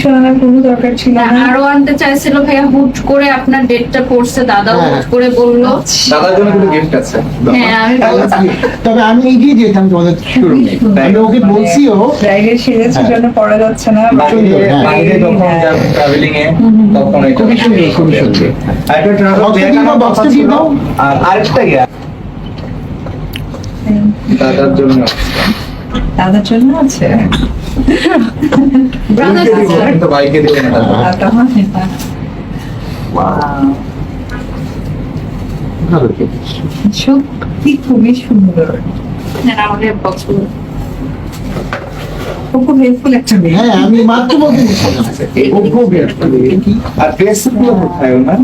কিছু আনার কোনো দরকার ছিল না, না। আরও আনতে চাইছিল ভাইয়া হুট করে আপনার ডেটটা পড়ছে দাদাও হ্যাঁ। হুট করে বলল। দাদার জন্য কিন্তু গিফট আছে। হ্যাঁ আমি তবে আমি এগিয়ে যেতাম তোমাদের শুরু আমি ওকে বলছিও ব্রাইডের সেরেছে জন্য পড়া যাচ্ছে না। বাইরে হ্যাঁ। যখন যাব ট্রাভেলিং এ তখন এটা খুবই সুন্দর, খুবই সুন্দর। আরেকটা ট্রাভেল ব্যাগ ছিল দিবো। আর আরেকটা গিয়া দাদার জন্য দাদার জন্য আছে। ব্রাদার বাইকে দাদা। সত্যি খুবই সুন্দর। আমাদের বক্স খুব হেল্পফুল একটা মেয়ে। হ্যাঁ আমি মাত্র বলতে খুব helpful, আর ড্রেসগুলো কোথায় না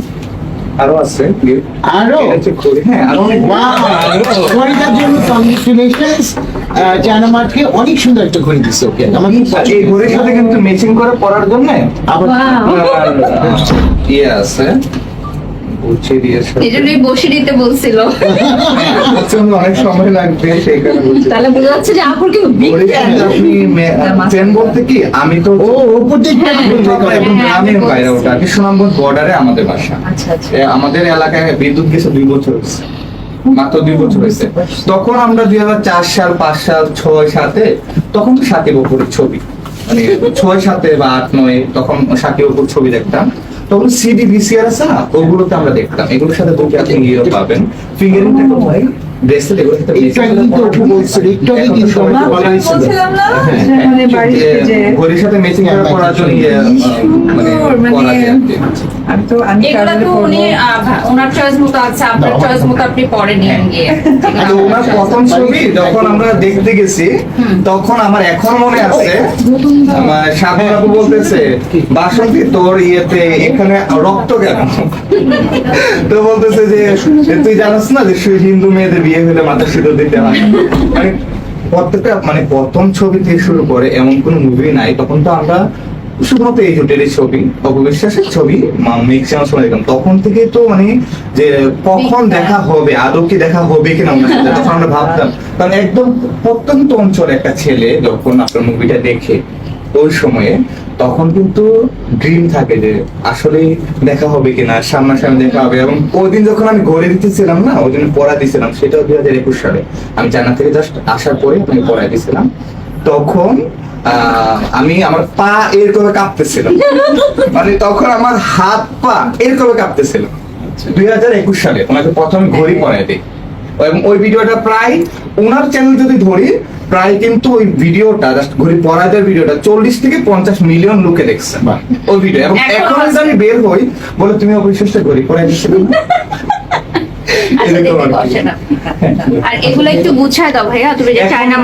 আরও আছে আরও? হ্যাঁ আরও অনেক ঘড়িটার জন্য কংগ্রেচুলেশনস অনেক সুন্দর একটা ঘড়ি দিচ্ছে ওকে। আমার এই ঘড়ির সাথে কিন্তু ম্যাচিং করে পরার জন্য আবার ইয়ে আছে। বলছে দিয়েছে। এই জন্যই বসে দিতে বলছিল। অনেক সময় লাগবে সেই তাহলে বোঝা যাচ্ছে যে আপুর কিন্তু big ঘড়ির fan। সাথে আপনি ট্রেন বলতে কি? আমি তো ও ওপর গ্রামের বাইরে ওটা কৃষ্ণনগর বর্ডারে আমাদের বাসা। আচ্ছা আচ্ছা। আমাদের এলাকায় বিদ্যুৎ গেছে দুই বছর হয়েছে। মাত্র দুই বছর হয়েছে। তখন আমরা দুই হাজার চার সাল পাঁচ সাল ছয় সাতে তখন তো সাকিব অপুরের ছবি। মানে ছয় সাতে বা আট নয় তখন সাকিব উপর ছবি দেখতাম। তখন সিডি ভিসিআর আছে না? ওগুলোতে আমরা দেখতাম। এগুলোর সাথে দুটো আপনি ইয়ে পাবেন। ফিঙ্গারিংটা কোথায় আমরা দেখতে গেছি তখন আমার এখন মনে আছে আমার সাধু বলতেছে বাসন্তী তোর ইয়েতে এখানে রক্ত কেন? তো তুই জানিস না যে হিন্দু মেয়েদের বিয়ে হলে মাথা সিঁদুর দিতে হয়? মানে প্রত্যেকটা মানে প্রথম ছবি থেকে শুরু করে এমন কোন মুভি নাই তখন তো আমরা শুধুমাত্র এই হোটেলের ছবি অপবিশ্বাসের ছবি ম্যাক্সিমাম সময় দেখলাম তখন থেকে তো মানে যে কখন দেখা হবে আদৌ কি দেখা হবে কিনা ওনার সাথে তখন আমরা ভাবতাম। কারণ একদম প্রত্যন্ত অঞ্চলে একটা ছেলে যখন আপনার মুভিটা দেখে ওই সময়ে তখন কিন্তু ড্রিম থাকে যে আসলে দেখা হবে কিনা, সামনাসামনি দেখা হবে। এবং ওই দিন যখন আমি ঘরে দিতেছিলাম না, ওই দিন পড়া দিছিলাম, সেটাও দুই হাজার একুশ সালে। আমি জানা থেকে জাস্ট আসার পরে আমি পড়াই দিছিলাম। তখন আমি আমার পা এর এরকম কাঁপতেছিল। মানে তখন আমার হাত পা এর এরকম কাঁপতেছিল। দুই হাজার একুশ সালে, ওনাকে প্রথম ঘড়ি পরাই দিই। এবং ওই ভিডিওটা প্রায় ওনার চ্যানেল যদি ধরি প্রায় কিন্তু ওই ভিডিওটা জাস্ট ঘুরি পরাদের ভিডিওটা চল্লিশ থেকে পঞ্চাশ মিলিয়ন লোকে দেখছে। ওই ভিডিও। এবং এখন যদি আমি বের হই বলে তুমি অবিশ্বাসটা ঘড়ি পরাই দিচ্ছিলে না?" আচ্ছা এরকম দেখতে আর কি। বসে না আর এগুলো একটু গুছায় দাও ভাইয়া তুমি যে চায়না